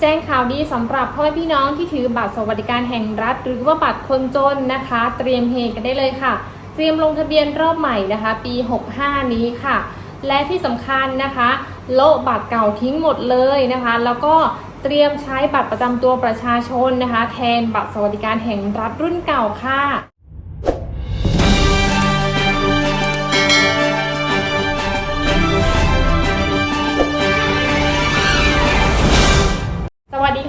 แจ้งข่าวดีสำหรับพ่อแม่พี่น้องที่ถือบัตรสวัสดิการแห่งรัฐ หรือว่าบัตรคนจนนะคะ เตรียมเฮกันได้เลยค่ะ เตรียมลงทะเบียนรอบใหม่นะคะ ปี 65 นี้ค่ะ และที่สำคัญนะคะ โละบัตรเก่าทิ้งหมดเลยนะคะ แล้วก็เตรียมใช้บัตรประจำตัวประชาชนนะคะ แทนบัตรสวัสดิการแห่งรัฐรุ่นเก่าค่ะ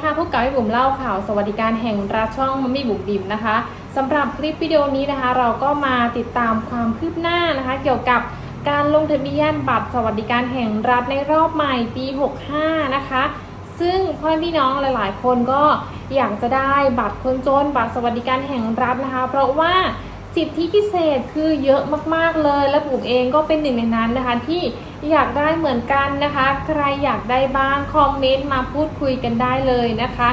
ค่ะพบกับพี่บุ๋มเล่าข่าวสวัสดิการแห่งรัฐช่องมัมมี่บุ๋มบิ๋มนะคะสำหรับคลิปวิดีโอนี้นะคะ เราก็มาติดตามความคืบหน้านะคะ เกี่ยวกับการลงทะเบียนบัตรสวัสดิการแห่งรัฐในรอบใหม่ปี 65 นะคะ ซึ่งพ่อพี่น้องหลาย ๆ คนก็อยากจะได้บัตรคนจนบัตรสวัสดิการแห่งรัฐนะคะ เพราะว่า สิทธิพิเศษคือเยอะมากๆเลย และบุ๋มเองก็เป็นหนึ่งในนั้นนะคะ ที่อยากได้เหมือนกันนะคะ ใครอยากได้บ้างคอมเมนต์มาพูดคุยกันได้เลยนะคะ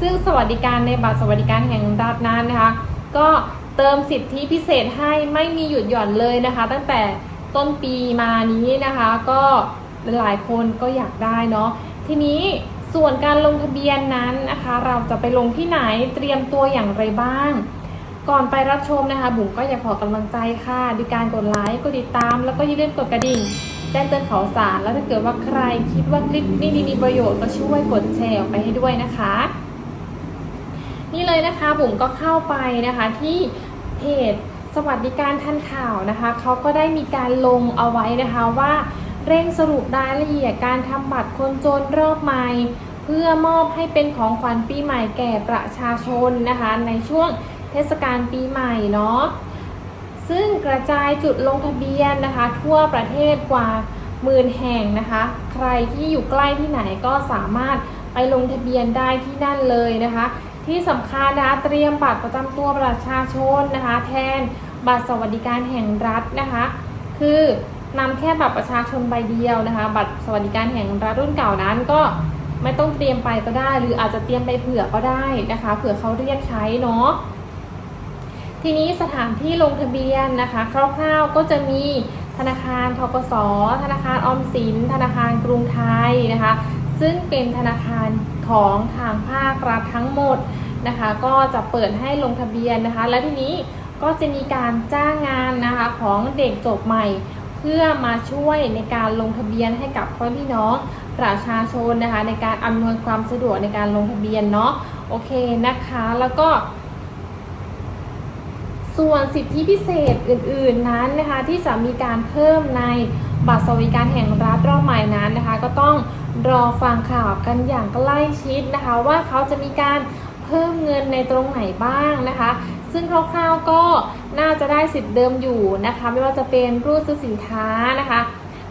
ซึ่งสวัสดิการในบัตรสวัสดิการแห่งรัฐนั้นนะคะ ก็เติมสิทธิพิเศษให้ไม่มีหยุดหย่อนเลยนะคะ ตั้งแต่ต้นปีมานี้นะคะ ก็หลายคนก็อยากได้เนาะทีนี้ส่วนการลงทะเบียนนั้นนะคะ เราจะไปลงที่ไหนเตรียมตัวอย่างไรบ้าง ก่อนไปรับชมนะคะบุ๋มก็อยากขอกำลังใจค่ะด้วยการกดไลค์กดติดตาม แล้วก็อย่าลืมกดกระดิ่งแจ้งเตือนข่าวสาร แล้วถ้าเกิดว่าใครคิดว่าคลิปนี้มีประโยชน์ก็ช่วยกดแชร์ออกไปให้ด้วยนะคะ นี่เลยนะคะบุ๋มก็เข้าไปนะคะที่เพจสวัสดิการทันข่าวนะคะเขาก็ได้มีการลงเอาไว้นะคะว่าเร่งสรุปรายละเอียดการทำบัตรคนจนรอบใหม่ เพื่อมอบให้เป็นของขวัญปีใหม่แก่ประชาชนนะคะในช่วง เทศกาลปีใหม่เนาะซึ่งกระจายจุดลงทะเบียนนะคะ ทั่วประเทศกว่าหมื่นแห่งนะคะ ใครที่อยู่ใกล้ที่ไหนก็สามารถไปลงทะเบียนได้ที่นั่นเลยนะคะ ที่สำคัญนะคะเตรียมบัตรประจำตัวประชาชนนะคะ แทนบัตรสวัสดิการแห่งรัฐนะคะ คือนำแค่บัตรประชาชนใบเดียวนะคะ บัตรสวัสดิการแห่งรัฐรุ่นเก่านั้นก็ไม่ต้องเตรียมไปก็ได้ หรืออาจจะเตรียมไปเผื่อก็ได้นะคะ เผื่อเขาเรียกใช้เนาะ ทีนี้สถานที่ลงทะเบียนนะคะคร่าวๆก็จะมีธนาคารทกส ธนาคารออมสิน ธนาคารกรุงไทยนะคะ ซึ่งเป็นธนาคารของทางภาครัฐทั้งหมดนะคะ ก็จะเปิดให้ลงทะเบียนนะคะ และทีนี้ก็จะมีการจ้างงานนะคะของเด็กจบใหม่ เพื่อมาช่วยในการลงทะเบียนให้กับพ่อพี่น้องประชาชนนะคะ ในการอำนวยความสะดวกในการลงทะเบียนเนาะโอเคนะคะ แล้วก็ ส่วนสิทธิพิเศษอื่นๆนั้นนะคะที่จะมีการเพิ่มในบัตรสวัสดิการแห่งรัฐรอบใหม่นั้นนะคะ ก็ต้องรอฟังข่าวกันอย่างใกล้ชิดนะคะ ว่าเขาจะมีการเพิ่มเงินในตรงไหนบ้างนะคะ ซึ่งคร่าวๆก็น่าจะได้สิทธิ์เดิมอยู่นะคะ ไม่ว่าจะเป็นรูดซื้อสินค้านะคะ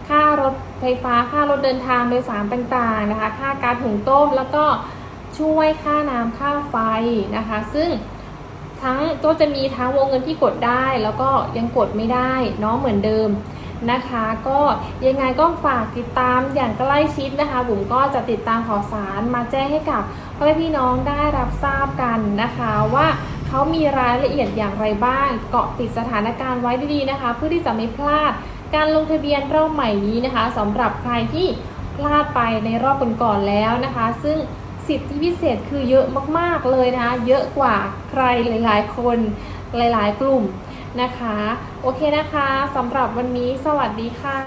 ค่ารถไฟฟ้าค่ารถเดินทางโดยสารต่างๆนะคะ ค่าการหุงต้มแล้วก็ช่วยค่าน้ำค่าไฟนะคะ ซึ่ง ทั้งก็จะมีทั้งวงเงินที่กดได้แล้วก็ยังกดไม่ได้เนาะเหมือนเดิมนะคะ ก็ยังไงก็ฝากติดตามอย่างใกล้ชิดนะคะบุ๋มก็จะติดตามข่าวสารมาแจ้งให้กับพ่อแม่พี่น้องได้รับทราบกันนะคะว่าเขามีรายละเอียดอย่างไรบ้าง เกาะติดสถานการณ์ไว้ดีๆนะคะ เพื่อที่จะไม่พลาดการลงทะเบียนรอบใหม่นี้นะคะสำหรับใครที่พลาดไปในรอบก่อนๆแล้วนะคะ ซึ่ง สิทธิพิเศษคือเยอะมากๆเลยนะคะ เยอะกว่าใครหลาย ๆ คนหลาย ๆ กลุ่มนะคะ โอเคนะคะสำหรับวันนี้สวัสดีค่ะ